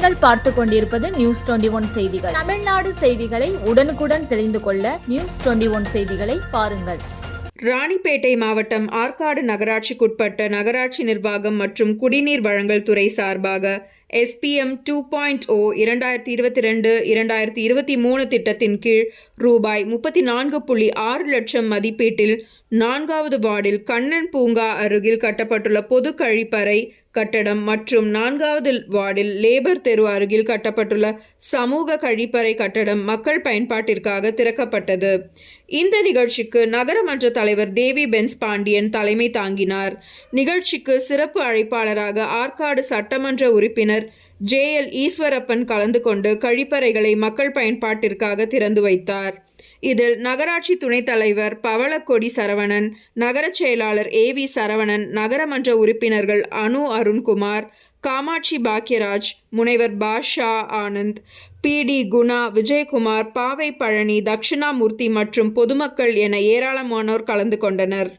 பார்த்து கொண்டிருப்பது news twenty one செய்திகள். தமிழ்நாடு செய்திகளை உடனுக்குடன் தெரிந்து கொள்ள நியூஸ் டுவெண்டி ஒன் செய்திகளை பாருங்கள். ராணிப்பேட்டை மாவட்டம் ஆற்காடு நகராட்சிக்குட்பட்ட நகராட்சி நிர்வாகம் மற்றும் குடிநீர் வழங்கல் துறை சார்பாக எஸ்பிஎம் டூ பாயிண்ட் ஓ இரண்டாயிரத்தி இருபத்தி ரெண்டு இரண்டாயிரத்தி இருபத்தி மூணு திட்டத்தின் கீழ் ரூபாய் முப்பத்தி நான்கு புள்ளி ஆறு லட்சம் மதிப்பீட்டில் நான்காவது வார்டில் கண்ணன் பூங்கா அருகில் கட்டப்பட்டுள்ள பொது கழிப்பறை கட்டடம் மற்றும் நான்காவது வார்டில் லேபர் தெரு அருகில் கட்டப்பட்டுள்ள சமூக கழிப்பறை கட்டடம் மக்கள் பயன்பாட்டிற்காக திறக்கப்பட்டது. இந்த நிகழ்ச்சிக்கு நகரமன்ற தலைவர் தேவி பென்ஸ் பாண்டியன் தலைமை தாங்கினார். நிகழ்ச்சிக்கு சிறப்பு அழைப்பாளராக ஆற்காடு சட்டமன்ற உறுப்பினர் ஜே எல் ஈஸ்வரப்பன் கலந்து கொண்டு கழிப்பறைகளை மக்கள் பயன்பாட்டிற்காக திறந்து வைத்தார். இதில் நகராட்சி துணைத் தலைவர் பவளக்கொடி சரவணன் நகரச் செயலாளர் ஏ வி சரவணன் நகரமன்ற உறுப்பினர்கள் அனு அருண்குமார் காமாட்சி பாக்யராஜ் முனைவர் பாஷா ஆனந்த் பி டி குணா விஜயகுமார் பாவை பழனி தட்சிணாமூர்த்தி மற்றும் பொதுமக்கள் என ஏராளமானோர் கலந்து கொண்டனர்.